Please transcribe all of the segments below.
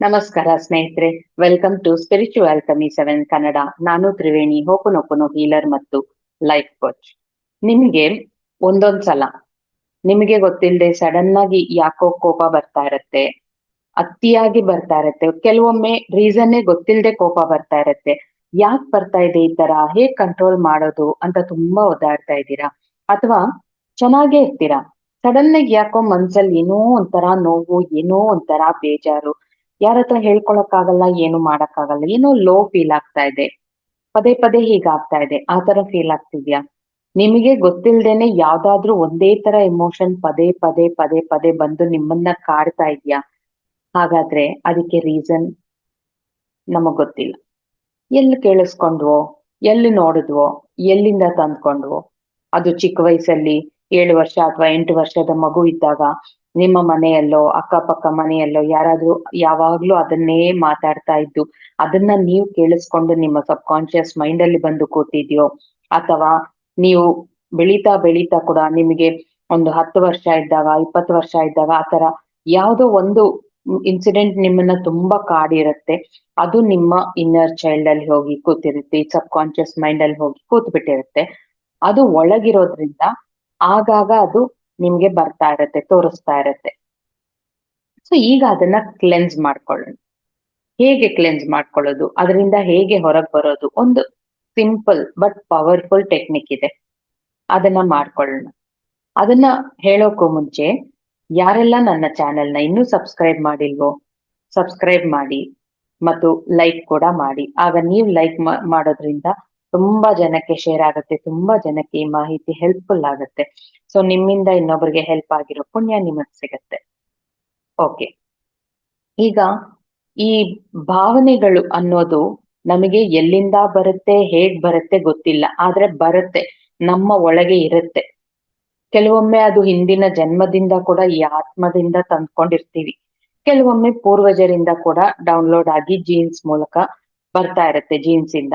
ನಮಸ್ಕಾರ ಸ್ನೇಹಿತರೆ welcome to spiritual ಕಮಿ ಸೆವೆನ್ ಕನ್ನಡ ನಾನು ತ್ರಿವೇಣಿ ಹೋಪನೊಪನು ಹೀಲರ್ ಮತ್ತು ಲೈಫ್ ಕೋಚ್ ನಿಮಗೆ ಒಂದೊಂದ್ಸಲ ನಿಮಗೆ ಗೊತ್ತಿಲ್ಲದೆ ಸಡನ್ ಆಗಿ ಯಾಕೋ ಕೋಪ ಬರ್ತಾ ಇರತ್ತೆ, ಅತಿಯಾಗಿ ಬರ್ತಾ ಇರತ್ತೆ, ಕೆಲವೊಮ್ಮೆ ರೀಸನ್ನೇ ಗೊತ್ತಿಲ್ಲದೆ ಕೋಪ ಬರ್ತಾ ಇರತ್ತೆ, ಯಾಕೆ ಬರ್ತಾ ಇದೆ ಈ ತರ, ಹೇಗ್ ಕಂಟ್ರೋಲ್ ಮಾಡೋದು ಅಂತ ತುಂಬಾ ಓದಾಡ್ತಾ ಇದ್ದೀರಾ? ಅಥವಾ ಚೆನ್ನಾಗೇ ಇರ್ತೀರಾ? ಸಡನ್ ಆಗಿ ಯಾಕೋ ಮನ್ಸಲ್ಲಿ ಏನೋ ಒಂಥರ ನೋವು, ಏನೋ ಒಂಥರ ಬೇಜಾರು ಯಾರ ಹತ್ರ ಹೇಳ್ಕೊಳಕ್ಕಾಗಲ್ಲ, ಏನು ಮಾಡಕ್ಕಾಗಲ್ಲ, ಏನೋ ಲೋ ಫೀಲ್ ಆಗ್ತಾ ಇದೆ. ಪದೇ ಪದೇ ಹೀಗಾಗ್ತಾ ಇದೆ. ಆ ತರ ಫೀಲ್ ಆಗ್ತಿದ್ಯಾ? ನಿಮಗೆ ಗೊತ್ತಿಲ್ದೇನೆ ಯಾವ್ದಾದ್ರು ಒಂದೇ ತರ ಎಮೋಷನ್ ಪದೇ ಪದೇ ಪದೇ ಪದೇ ಬಂದು ನಿಮ್ಮನ್ನ ಕಾಡ್ತಾ ಇದ್ಯಾ? ಹಾಗಾದ್ರೆ ಅದಕ್ಕೆ ರೀಸನ್ ನಮಗ್ ಗೊತ್ತಿಲ್ಲ. ಎಲ್ಲಿ ಕೇಳಿಸ್ಕೊಂಡ್ವೋ, ಎಲ್ಲಿ ನೋಡಿದ್ವೋ, ಎಲ್ಲಿಂದ ತಂದ್ಕೊಂಡ್ವೋ, ಅದು ಚಿಕ್ಕ ವಯಸ್ಸಲ್ಲಿ ಏಳು ವರ್ಷ ಅಥವಾ ಎಂಟು ವರ್ಷದ ಮಗು ಇದ್ದಾಗ ನಿಮ್ಮ ಮನೆಯಲ್ಲೋ, ಅಕ್ಕಪಕ್ಕ ಮನೆಯಲ್ಲೋ ಯಾರಾದ್ರೂ ಯಾವಾಗ್ಲೂ ಅದನ್ನೇ ಮಾತಾಡ್ತಾ ಇದ್ದು, ಅದನ್ನ ನೀವು ಕೇಳಿಸ್ಕೊಂಡು ನಿಮ್ಮ ಸಬ್ ಕಾನ್ಶಿಯಸ್ ಮೈಂಡ್ ಅಲ್ಲಿ ಬಂದು ಕೂತಿದ್ಯೋ, ಅಥವಾ ನೀವು ಬೆಳೀತಾ ಬೆಳೀತಾ ಕೂಡ ನಿಮಗೆ ಒಂದು ಹತ್ತು ವರ್ಷ ಇದ್ದಾಗ, ಇಪ್ಪತ್ತು ವರ್ಷ ಇದ್ದಾಗ ಆತರ ಯಾವುದೋ ಒಂದು ಇನ್ಸಿಡೆಂಟ್ ನಿಮ್ಮನ್ನ ತುಂಬಾ ಕಾಡಿರುತ್ತೆ. ಅದು ನಿಮ್ಮ ಇನ್ನರ್ ಚೈಲ್ಡ್ ಅಲ್ಲಿ ಹೋಗಿ ಕೂತಿರುತ್ತೆ ಸಬ್ ಕಾನ್ಶಿಯಸ್ ಮೈಂಡ್ ಅಲ್ಲಿ ಹೋಗಿ ಕೂತ್ಬಿಟ್ಟಿರುತ್ತೆ. ಅದು ಒಳಗಿರೋದ್ರಿಂದ ಆಗಾಗ ಅದು ನಿಮ್ಗೆ ಬರ್ತಾ ಇರತ್ತೆ, ತೋರಿಸ್ತಾ ಇರತ್ತೆ. ಸೊ ಈಗ ಅದನ್ನ ಕ್ಲೆನ್ಸ್ ಮಾಡ್ಕೊಳ್ಳೋಣ. ಹೇಗೆ ಕ್ಲೆನ್ಸ್ ಮಾಡ್ಕೊಳ್ಳೋದು? ಅದರಿಂದ ಹೇಗೆ ಹೊರಗ್ ಬರೋದು? ಒಂದು ಸಿಂಪಲ್ ಬಟ್ ಪವರ್ಫುಲ್ ಟೆಕ್ನಿಕ್ ಇದೆ. ಅದನ್ನ ಮಾಡ್ಕೊಳ್ಳೋಣ. ಅದನ್ನ ಹೇಳೋಕ್ಕೂ ಮುಂಚೆ, ಯಾರೆಲ್ಲ ನನ್ನ ಚಾನೆಲ್ನ ಇನ್ನೂ ಸಬ್ಸ್ಕ್ರೈಬ್ ಮಾಡಿಲ್ವೋ ಸಬ್ಸ್ಕ್ರೈಬ್ ಮಾಡಿ, ಮತ್ತು ಲೈಕ್ ಕೂಡ ಮಾಡಿ. ಆಗ ನೀವು ಲೈಕ್ ಮಾಡೋದ್ರಿಂದ ತುಂಬಾ ಜನಕ್ಕೆ ಶೇರ್ ಆಗುತ್ತೆ, ತುಂಬಾ ಜನಕ್ಕೆ ಈ ಮಾಹಿತಿ ಹೆಲ್ಪ್ಫುಲ್ ಆಗುತ್ತೆ. ಸೊ ನಿಮ್ಮಿಂದ ಇನ್ನೊಬ್ರಿಗೆ ಹೆಲ್ಪ್ ಆಗಿರೋ ಪುಣ್ಯ ನಿಮಗ್ ಸಿಗತ್ತೆ. ಓಕೆ ಈಗ ಈ ಭಾವನೆಗಳು ಅನ್ನೋದು ನಮಗೆ ಎಲ್ಲಿಂದ ಬರುತ್ತೆ, ಹೇಗ್ ಬರುತ್ತೆ ಗೊತ್ತಿಲ್ಲ, ಆದ್ರೆ ಬರುತ್ತೆ, ನಮ್ಮ ಒಳಗೆ ಇರುತ್ತೆ. ಕೆಲವೊಮ್ಮೆ ಅದು ಹಿಂದಿನ ಜನ್ಮದಿಂದ ಕೂಡ ಈ ಆತ್ಮದಿಂದ ತಂದ್ಕೊಂಡಿರ್ತೀವಿ. ಕೆಲವೊಮ್ಮೆ ಪೂರ್ವಜರಿಂದ ಕೂಡ ಡೌನ್ಲೋಡ್ ಆಗಿ ಜೀನ್ಸ್ ಮೂಲಕ ಬರ್ತಾ ಇರುತ್ತೆ ಜೀನ್ಸ್ ಇಂದ.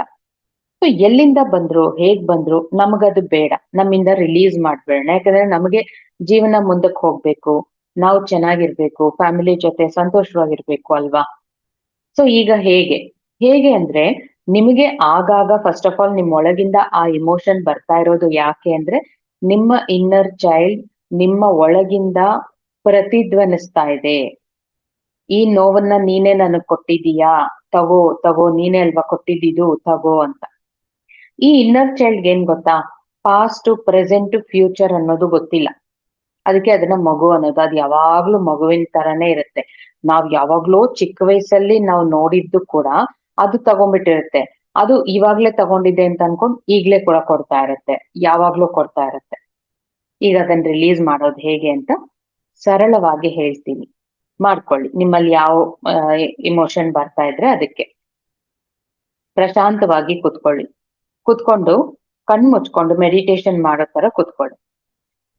ಸೊ ಎಲ್ಲಿಂದ ಬಂದ್ರು, ಹೇಗ್ ಬಂದ್ರು, ನಮಗದು ಬೇಡ. ನಮ್ಮಿಂದ ರಿಲೀಸ್ ಮಾಡ್ಬೇಡ. ಯಾಕಂದ್ರೆ ನಮಗೆ ಜೀವನ ಮುಂದಕ್ಕೆ ಹೋಗ್ಬೇಕು. ನಾವು ಚೆನ್ನಾಗಿರ್ಬೇಕು ಫ್ಯಾಮಿಲಿ ಜೊತೆ ಸಂತೋಷವಾಗಿರ್ಬೇಕು ಅಲ್ವಾ? ಸೊ ಈಗ ಹೇಗೆ? ಹೇಗೆ ಅಂದ್ರೆ, ನಿಮಗೆ ಆಗಾಗ ಫಸ್ಟ್ ಆಫ್ ಆಲ್ ನಿಮ್ ಒಳಗಿಂದ ಆ ಇಮೋಷನ್ ಬರ್ತಾ ಇರೋದು ಯಾಕೆ ಅಂದ್ರೆ, ನಿಮ್ಮ ಇನ್ನರ್ ಚೈಲ್ಡ್ ನಿಮ್ಮ ಒಳಗಿಂದ ಪ್ರತಿಧ್ವನಿಸ್ತಾ ಇದೆ. ಈ ನೋವನ್ನ ನೀನೇ ನನಗ್ ಕೊಟ್ಟಿದೀಯಾ ತಗೋ ತಗೋ, ನೀನೇ ಅಲ್ವಾ ಕೊಟ್ಟಿದ್ದು ತಗೋ ಅಂತ. ಈ ಇನ್ನರ್ ಚೈಲ್ಡ್ ಏನ್ ಗೊತ್ತಾ? ಪಾಸ್ಟ್ ಪ್ರೆಸೆಂಟ್ ಫ್ಯೂಚರ್ ಅನ್ನೋದು ಗೊತ್ತಿಲ್ಲ. ಅದಕ್ಕೆ ಅದನ್ನ ಮಗು ಅನ್ನೋದು. ಅದು ಯಾವಾಗ್ಲೂ ಮಗುವಿನ ತರಾನೇ ಇರುತ್ತೆ. ನಾವ್ ಯಾವಾಗ್ಲೂ ಚಿಕ್ಕ ವಯಸ್ಸಲ್ಲಿ ನಾವು ನೋಡಿದ್ದು ಕೂಡ ಅದು ತಗೊಂಡ್ಬಿಟ್ಟಿರುತ್ತೆ. ಅದು ಇವಾಗ್ಲೇ ತಗೊಂಡಿದೆ ಅಂತ ಅನ್ಕೊಂಡ್ ಈಗ್ಲೇ ಕೂಡ ಕೊಡ್ತಾ ಇರುತ್ತೆ. ಯಾವಾಗ್ಲೂ ಕೊಡ್ತಾ ಇರುತ್ತೆ. ಈಗ ಅದನ್ನ ರಿಲೀಸ್ ಮಾಡೋದು ಹೇಗೆ ಅಂತ ಸರಳವಾಗಿ ಹೇಳ್ತೀನಿ. ಮಾಡ್ಕೊಳ್ಳಿ. ನಿಮ್ಮಲ್ಲಿ ಯಾವ ಇಮೋಷನ್ ಬರ್ತಾ ಇದ್ರೆ ಅದಕ್ಕೆ. ಪ್ರಶಾಂತವಾಗಿ ಕುತ್ಕೊಳ್ಳಿ. ಕುತ್ಕೊಂಡು ಕಣ್ ಮುಚ್ಕೊಂಡು ಮೆಡಿಟೇಷನ್ ಮಾಡೋ ತರ ಕುತ್ಕೊಳ್ಳಿ.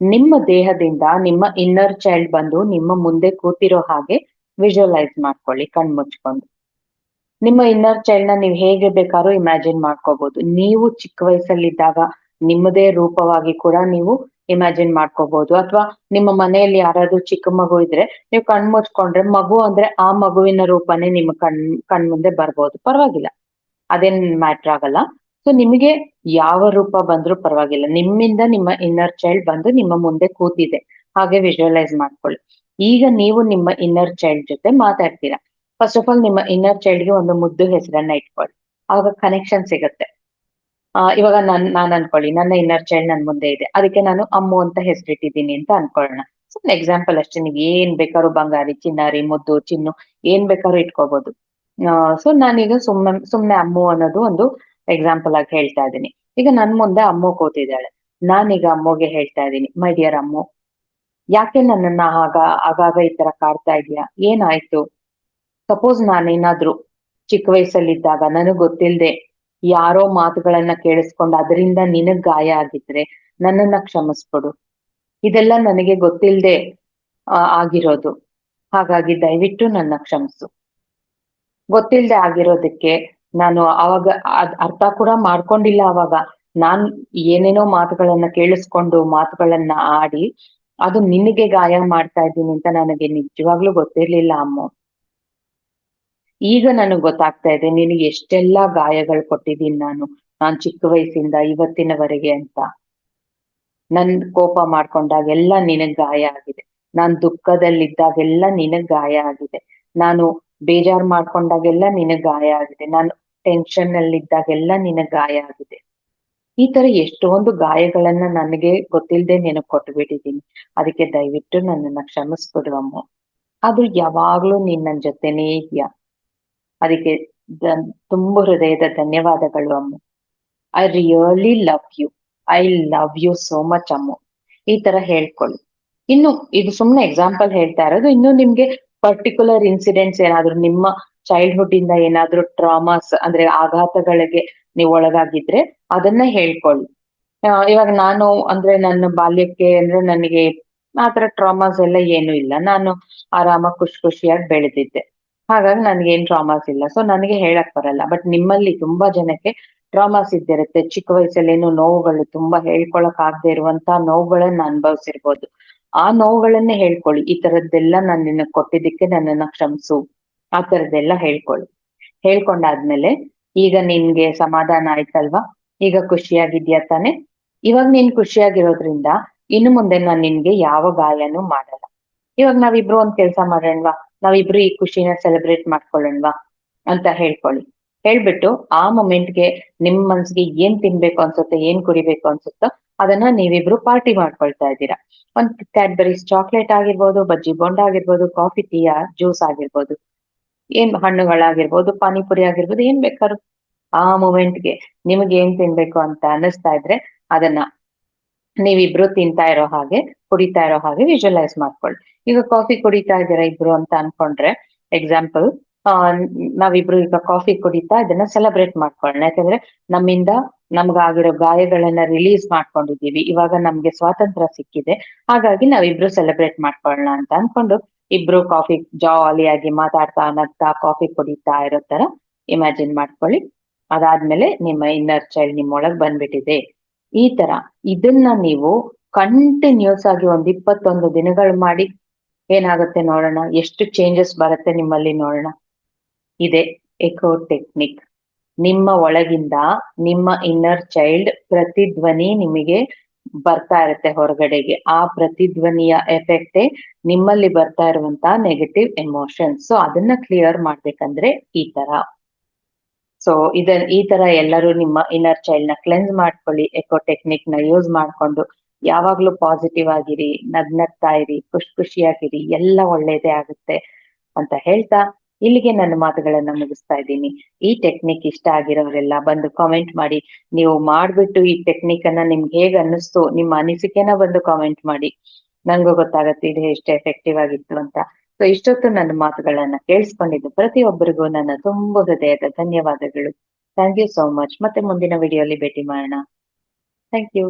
ನಿಮ್ಮ ದೇಹದಿಂದ ನಿಮ್ಮ ಇನ್ನರ್ ಚೈಲ್ಡ್ ಬಂದು ನಿಮ್ಮ ಮುಂದೆ ಕೂತಿರೋ ಹಾಗೆ ವಿಜುವಲೈಸ್ ಮಾಡ್ಕೊಳ್ಳಿ ಕಣ್ ಮುಚ್ಕೊಂಡು. ನಿಮ್ಮ ಇನ್ನರ್ ಚೈಲ್ಡ್ನ ನೀವು ಹೇಗೆ ಬೇಕಾದ್ರೂ ಇಮ್ಯಾಜಿನ್ ಮಾಡ್ಕೋಬಹುದು ನೀವು ಚಿಕ್ಕ ವಯಸ್ಸಲ್ಲಿದ್ದಾಗ ನಿಮ್ಮದೇ ರೂಪವಾಗಿ ಕೂಡ ನೀವು ಇಮ್ಯಾಜಿನ್ ಮಾಡ್ಕೋಬಹುದು ಅಥವಾ ನಿಮ್ಮ ಮನೆಯಲ್ಲಿ ಯಾರಾದ್ರೂ ಚಿಕ್ಕ ಮಗು ಇದ್ರೆ ನೀವು ಕಣ್ ಮುಚ್ಕೊಂಡ್ರೆ ಮಗು ಅಂದ್ರೆ ಆ ಮಗುವಿನ ರೂಪನೇ ನಿಮ್ಮ ಕಣ್ ಕಣ್ ಮುಂದೆ ಬರ್ಬೋದು. ಪರವಾಗಿಲ್ಲ. ಅದೇನ್ ಮ್ಯಾಟ್ರ್ ಆಗಲ್ಲ. ಸೊ ನಿಮಗೆ ಯಾವ ರೂಪ ಬಂದ್ರೂ ಪರವಾಗಿಲ್ಲ. ನಿಮ್ಮಿಂದ ನಿಮ್ಮ ಇನ್ನರ್ ಚೈಲ್ಡ್ ಬಂದು ನಿಮ್ಮ ಮುಂದೆ ಕೂತಿದೆ. ಹಾಗೆ ವಿಜುವಲೈಸ್ ಮಾಡ್ಕೊಳ್ಳಿ. ಈಗ ನೀವು ನಿಮ್ಮ ಇನ್ನರ್ ಚೈಲ್ಡ್ ಜೊತೆ ಮಾತಾಡ್ತೀರಾ. ಫಸ್ಟ್ ಆಫ್ ಆಲ್ ನಿಮ್ಮ ಇನ್ನರ್ ಚೈಲ್ಡ್ಗೆ ಒಂದು ಮುದ್ದು ಹೆಸರನ್ನ ಇಟ್ಕೊಳ್ಳಿ. ಆವಾಗ ಕನೆಕ್ಷನ್ ಸಿಗುತ್ತೆ. ಆ, ಇವಾಗ ನಾನ್ ನಾನ್ ಅನ್ಕೊಳ್ಳಿ. ನನ್ನ ಇನ್ನರ್ ಚೈಲ್ಡ್ ನನ್ ಮುಂದೆ ಇದೆ. ಅದಕ್ಕೆ ನಾನು ಅಮ್ಮು ಅಂತ ಹೆಸರಿಟ್ಟಿದ್ದೀನಿ ಅಂತ ಅನ್ಕೊಳ್ಳೋಣ. ಸೊ ಎಕ್ಸಾಂಪಲ್ ಅಷ್ಟೇ. ನೀವು ಏನ್ ಬೇಕಾದ್ರೂ ಬಂಗಾರಿ, ಚಿನ್ನಾರಿ, ಮುದ್ದು, ಚಿನ್ನು, ಏನ್ ಬೇಕಾದ್ರೂ ಇಟ್ಕೋಬಹುದು ಸೊ ನಾನೀಗ ಸುಮ್ಮನೆ ಸುಮ್ನೆ ಅಮ್ಮು ಅನ್ನೋದು ಒಂದು ಎಕ್ಸಾಂಪಲ್ ಆಗಿ ಹೇಳ್ತಾ ಇದ್ದೀನಿ. ಈಗ ನನ್ ಮುಂದೆ ಅಮ್ಮು ಕೂತಿದ್ದಾಳೆ. ನಾನೀಗ ಅಮ್ಮುಗೆ ಹೇಳ್ತಾ ಇದ್ದೀನಿ ಮೈ ಡಿಯರ್ ಅಮ್ಮು, ಯಾಕೆ ನನ್ನನ್ನ ಆಗ, ಆಗಾಗ ಈ ತರ ಕಾಡ್ತಾ ಇದೀಯಾ ಏನಾಯ್ತು? ಸಪೋಸ್ ನಾನೇನಾದ್ರೂ ಚಿಕ್ಕ ವಯಸ್ಸಲ್ಲಿದ್ದಾಗ ನನಗ್ ಗೊತ್ತಿಲ್ಲದೆ ಯಾರೋ ಮಾತುಗಳನ್ನ ಕೇಳಿಸ್ಕೊಂಡು ಅದರಿಂದ ನಿನಗ್ ಗಾಯ ಆಗಿದ್ರೆ ನನ್ನನ್ನ ಕ್ಷಮಿಸ್ಕೊಡು ಇದೆಲ್ಲ ನನಗೆ ಗೊತ್ತಿಲ್ಲದೆ ಆಗಿರೋದು. ಹಾಗಾಗಿ ದಯವಿಟ್ಟು ನನ್ನ ಕ್ಷಮಿಸು. ಗೊತ್ತಿಲ್ಲದೆ ಆಗಿರೋದಕ್ಕೆ ನಾನು ಅವಾಗ ಅರ್ಥ ಕೂಡ ಮಾಡ್ಕೊಂಡಿಲ್ಲ ಅವಾಗ ನಾನ್ ಏನೇನೋ ಮಾತುಗಳನ್ನ ಕೇಳಿಸ್ಕೊಂಡು ಮಾತುಗಳನ್ನ ಆಡಿ ಅದು ನಿನಗೆ ಗಾಯ ಮಾಡ್ತಾ ಇದ್ದೀನಿ ಅಂತ ನನಗೆ ನಿಜವಾಗ್ಲೂ ಗೊತ್ತಿರ್ಲಿಲ್ಲ ಅಮ್ಮ. ಈಗ ನನಗ್ ಗೊತ್ತಾಗ್ತಾ ಇದೆ ನಿನಗೆ ಎಷ್ಟೆಲ್ಲಾ ಗಾಯಗಳು ಕೊಟ್ಟಿದ್ದೀನಿ ನಾನು. ನಾನ್ ಚಿಕ್ಕ ವಯಸ್ಸಿಂದ ಇವತ್ತಿನವರೆಗೆ ಅಂತ. ನನ್ ಕೋಪ ಮಾಡ್ಕೊಂಡಾಗೆಲ್ಲ ನಿನಗ್ ಗಾಯ ಆಗಿದೆ. ನಾನ್ ದುಃಖದಲ್ಲಿದ್ದಾಗೆಲ್ಲ ನಿನಗ್ ಗಾಯ ಆಗಿದೆ. ನಾನು ಬೇಜಾರ್ ಮಾಡ್ಕೊಂಡಾಗೆಲ್ಲ ನಿನಗ್ ಗಾಯ ಆಗಿದೆ. ನಾನು ಟೆನ್ಷನ್ ಅಲ್ಲಿ ಇದ್ದಾಗೆಲ್ಲ ನಿನ್ನ ಗಾಯ ಆಗಿದೆ. ಈ ತರ ಎಷ್ಟೊಂದು ಗಾಯಗಳನ್ನ ನನಗೆ ಗೊತ್ತಿಲ್ಲದೆ ನೀನು ಕೊಟ್ಬಿಟ್ಟಿದೀನಿ. ಅದಕ್ಕೆ ದಯವಿಟ್ಟು ನನ್ನನ್ನ ಕ್ಷಮಿಸ್ಬಿಡು ಅಮ್ಮ. ಆದ್ರೂ ಯಾವಾಗ್ಲೂ ನೀನ್ ನನ್ ಜೊತೆನೇ ಇದೆಯಾ? ಅದಕ್ಕೆ ತುಂಬಾ ಹೃದಯದ ಧನ್ಯವಾದಗಳು ಅಮ್ಮ. I really love you I love you so much ಅಮ್ಮ. ಈ ತರ ಹೇಳ್ಕೊಳ್ಳಿ. ಇನ್ನು, ಇದು ಸುಮ್ನೆ ಎಕ್ಸಾಂಪಲ್ ಹೇಳ್ತಾ ಇರೋದು, ಇನ್ನು ನಿಮ್ಗೆ ಪರ್ಟಿಕ್ಯುಲರ್ ಇನ್ಸಿಡೆಂಟ್ಸ್ ಏನಾದ್ರು ನಿಮ್ಮ ಚೈಲ್ಡ್ಹುಡ್ ಇಂದ ಏನಾದ್ರೂ ಟ್ರಾಮಾಸ್ ಅಂದ್ರೆ ಆಘಾತಗಳಿಗೆ ನೀವು ಒಳಗಾಗಿದ್ರೆ ಅದನ್ನ ಹೇಳ್ಕೊಳ್ಳಿ. ಇವಾಗ ನಾನು ಅಂದ್ರೆ ನನ್ನ ಬಾಲ್ಯಕ್ಕೆ ಅಂದ್ರೆ ನನಗೆ ಆತರ ಟ್ರಾಮಾಸ್ ಎಲ್ಲ ಏನು ಇಲ್ಲ. ನಾನು ಆರಾಮ ಖುಷಿ ಖುಷಿಯಾಗಿ ಬೆಳೆದಿದ್ದೆ. ಹಾಗಾಗಿ ನನ್ಗೆ ಏನ್ ಟ್ರಾಮಾಸ್ ಇಲ್ಲ. ಸೊ ನನಗೆ ಹೇಳಕ್ ಬರಲ್ಲ. ಬಟ್ ನಿಮ್ಮಲ್ಲಿ ತುಂಬಾ ಜನಕ್ಕೆ ಟ್ರಾಮಾಸ್ ಇದ್ದಿರುತ್ತೆ. ಚಿಕ್ಕ ವಯಸ್ಸಲ್ಲಿ ಏನೋ ನೋವುಗಳು ತುಂಬಾ ಹೇಳ್ಕೊಳಕ್ ಆಗದೆ ಇರುವಂತ ನೋವುಗಳನ್ನ ಅನುಭವಿಸಿರ್ಬೋದು. ಆ ನೋವುಗಳನ್ನೇ ಹೇಳ್ಕೊಳ್ಳಿ. ಈ ತರದ್ದೆಲ್ಲ ನಾನು ನಿನ್ನ ಕೊಟ್ಟಿದ್ದಕ್ಕೆ ನನ್ನನ್ನ ಕ್ಷಮಿಸು. ಆ ತರದ್ದೆಲ್ಲ ಹೇಳ್ಕೊಳ್ಳಿ. ಹೇಳ್ಕೊಂಡಾದ್ಮೇಲೆ ಈಗ ನಿನ್ಗೆ ಸಮಾಧಾನ ಆಯ್ತಲ್ವಾ? ಈಗ ಖುಷಿಯಾಗಿದ್ಯಾ ತಾನೆ? ಇವಾಗ ನೀನ್ ಖುಷಿಯಾಗಿರೋದ್ರಿಂದ ಇನ್ನು ಮುಂದೆ ನಾನ್ ನಿನ್ಗೆ ಯಾವ ಗಾಯನೂ ಮಾಡಲ್ಲ. ಇವಾಗ ನಾವಿಬ್ರು ಒಂದ್ ಕೆಲ್ಸ ಮಾಡೋಣವಾ? ನಾವಿಬ್ರು ಈ ಖುಷಿನ ಸೆಲೆಬ್ರೇಟ್ ಮಾಡ್ಕೊಳ್ಳೋಣವಾ? ಅಂತ ಹೇಳ್ಕೊಳ್ಳಿ. ಹೇಳ್ಬಿಟ್ಟು ಆ ಮೊಮೆಂಟ್ಗೆ ನಿಮ್ ಮನ್ಸಿಗೆ ಏನ್ ತಿನ್ಬೇಕು ಅನ್ಸುತ್ತೆ, ಏನ್ ಕುಡಿಬೇಕು ಅನ್ಸುತ್ತೋ ಅದನ್ನ ನೀವಿಬ್ರು ಪಾರ್ಟಿ ಮಾಡ್ಕೊಳ್ತಾ ಇದ್ದೀರಾ. ಒಂದ್ ಕ್ಯಾಡ್ಬರೀಸ್ ಚಾಕ್ಲೇಟ್ ಆಗಿರ್ಬೋದು ಬಜ್ಜಿ ಬೊಂಡ ಆಗಿರ್ಬೋದು ಕಾಫಿ ಟೀಯ ಜ್ಯೂಸ್ ಆಗಿರ್ಬೋದು. ಏನ್ ಹಣ್ಣುಗಳಾಗಿರ್ಬೋದು, ಪಾನಿಪುರಿ ಆಗಿರ್ಬೋದು, ಏನ್ ಬೇಕಾದ್ರು. ಆ ಮೂಮೆಂಟ್ಗೆ ನಿಮಗೆ ಏನ್ ತಿನ್ಬೇಕು ಅಂತ ಅನ್ನಿಸ್ತಾ ಇದ್ರೆ ಅದನ್ನ ನೀವಿಬ್ರು ತಿಂತಾ ಇರೋ ಹಾಗೆ, ಕುಡಿತಾ ಇರೋ ಹಾಗೆ ವಿಜುವಲೈಸ್ ಮಾಡ್ಕೊಳ್ಳಿ. ಈಗ ಕಾಫಿ ಕುಡಿತಾ ಇದ್ದೀರಾ ಇಬ್ರು ಅಂತ ಅನ್ಕೊಂಡ್ರೆ ಎಕ್ಸಾಂಪಲ್ ಆ, ನಾವಿಬ್ರು ಈಗ ಕಾಫಿ ಕುಡಿತಾ ಇದನ್ನ ಸೆಲೆಬ್ರೇಟ್ ಮಾಡ್ಕೊಳ್ಳೋಣ. ಯಾಕಂದ್ರೆ ನಮ್ಮಿಂದ ನಮ್ಗಾಗಿರೋ ಗಾಯಗಳನ್ನ ರಿಲೀಸ್ ಮಾಡ್ಕೊಂಡಿದೀವಿ ಇವಾಗ ನಮ್ಗೆ ಸ್ವಾತಂತ್ರ್ಯ ಸಿಕ್ಕಿದೆ. ಹಾಗಾಗಿ ನಾವಿಬ್ರು ಸೆಲೆಬ್ರೇಟ್ ಮಾಡ್ಕೊಳ್ಳೋಣ ಅಂತ ಅನ್ಕೊಂಡು ಇಬ್ರು ಕಾಫಿ ಜಾಲಿಯಾಗಿ ಮಾತಾಡ್ತಾ ನಗ್ತಾ ಕಾಫಿ ಕುಡಿತಾ ಇರೋ ತರ ಇಮ್ಯಾಜಿನ್ ಮಾಡ್ಕೊಳ್ಳಿ. ಅದಾದ್ಮೇಲೆ ನಿಮ್ಮ ಇನ್ನರ್ ಚೈಲ್ಡ್ ನಿಮ್ಮೊಳಗ್ ಬಂದ್ಬಿಟ್ಟಿದೆ. ಈ ತರ ಇದನ್ನ ನೀವು ಕಂಟಿನ್ಯೂಸ್ ಆಗಿ ಒಂದ್ ಇಪ್ಪತ್ತೊಂದು ದಿನಗಳು ಮಾಡಿ ಏನಾಗುತ್ತೆ ನೋಡೋಣ, ಎಷ್ಟು ಚೇಂಜಸ್ ಬರುತ್ತೆ ನಿಮ್ಮಲ್ಲಿ ನೋಡೋಣ. ಇದೆ ಎಕೋ ಟೆಕ್ನಿಕ್ ನಿಮ್ಮ ಒಳಗಿಂದ ನಿಮ್ಮ ಇನ್ನರ್ ಚೈಲ್ಡ್ ಪ್ರತಿಧ್ವನಿ ನಿಮಗೆ ಬರ್ತಾ ಇರುತ್ತೆ ಹೊರಗಡೆಗೆ. ಆ ಪ್ರತಿಧ್ವನಿಯ ಎಫೆಕ್ಟೇ ನಿಮ್ಮಲ್ಲಿ ಬರ್ತಾ ಇರುವಂತ ನೆಗೆಟಿವ್ ಎಮೋಷನ್ಸ್ ಸೊ ಅದನ್ನ ಕ್ಲಿಯರ್ ಮಾಡ್ಬೇಕಂದ್ರೆ ಈ ತರ. ಸೊ ಇದ, ಈ ತರ ಎಲ್ಲರೂ ನಿಮ್ಮ ಇನ್ನರ್ ಚೈಲ್ಡ್ನ ಕ್ಲೆನ್ಸ್ ಮಾಡ್ಕೊಳ್ಳಿ. ಎಕೋ ಟೆಕ್ನಿಕ್ನ ಯೂಸ್ ಮಾಡ್ಕೊಂಡು. ಯಾವಾಗ್ಲೂ ಪಾಸಿಟಿವ್ ಆಗಿರಿ, ನಗ್ನಗ್ತಾ ಇರಿ, ಖುಷಿ ಖುಷಿಯಾಗಿರಿ, ಎಲ್ಲ ಒಳ್ಳೇದೇ ಆಗುತ್ತೆ ಅಂತ ಹೇಳ್ತಾ ಇಲ್ಲಿಗೆ ನನ್ನ ಮಾತುಗಳನ್ನ ಮುಗಿಸ್ತಾ ಇದ್ದೀನಿ. ಈ ಟೆಕ್ನಿಕ್ ಇಷ್ಟ ಆಗಿರೋರೆಲ್ಲ ಬಂದು ಕಾಮೆಂಟ್ ಮಾಡಿ. ನೀವು ಮಾಡ್ಬಿಟ್ಟು ಈ ಟೆಕ್ನಿಕ್ ಅನ್ನ ನಿಮ್ಗೆ ಹೇಗ್ ಅನ್ನಿಸ್ತು, ನಿಮ್ಮ ಅನಿಸಿಕೆನ ಬಂದು ಕಾಮೆಂಟ್ ಮಾಡಿ. ನಂಗೂ ಗೊತ್ತಾಗತ್ತೆ ಇದು ಎಷ್ಟು ಎಫೆಕ್ಟಿವ್ ಆಗಿತ್ತು ಅಂತ. ಸೊ ಇಷ್ಟೊತ್ತು ನನ್ನ ಮಾತುಗಳನ್ನ ಕೇಳಿಸ್ಕೊಂಡಿದ್ದು ಪ್ರತಿಯೊಬ್ಬರಿಗೂ ನನ್ನ ತುಂಬ ಹೃದಯದ ಧನ್ಯವಾದಗಳು. ಥ್ಯಾಂಕ್ ಯು ಸೋ ಮಚ್ ಮತ್ತೆ ಮುಂದಿನ ವಿಡಿಯೋಲಿ ಭೇಟಿ ಮಾಡೋಣ. Thank you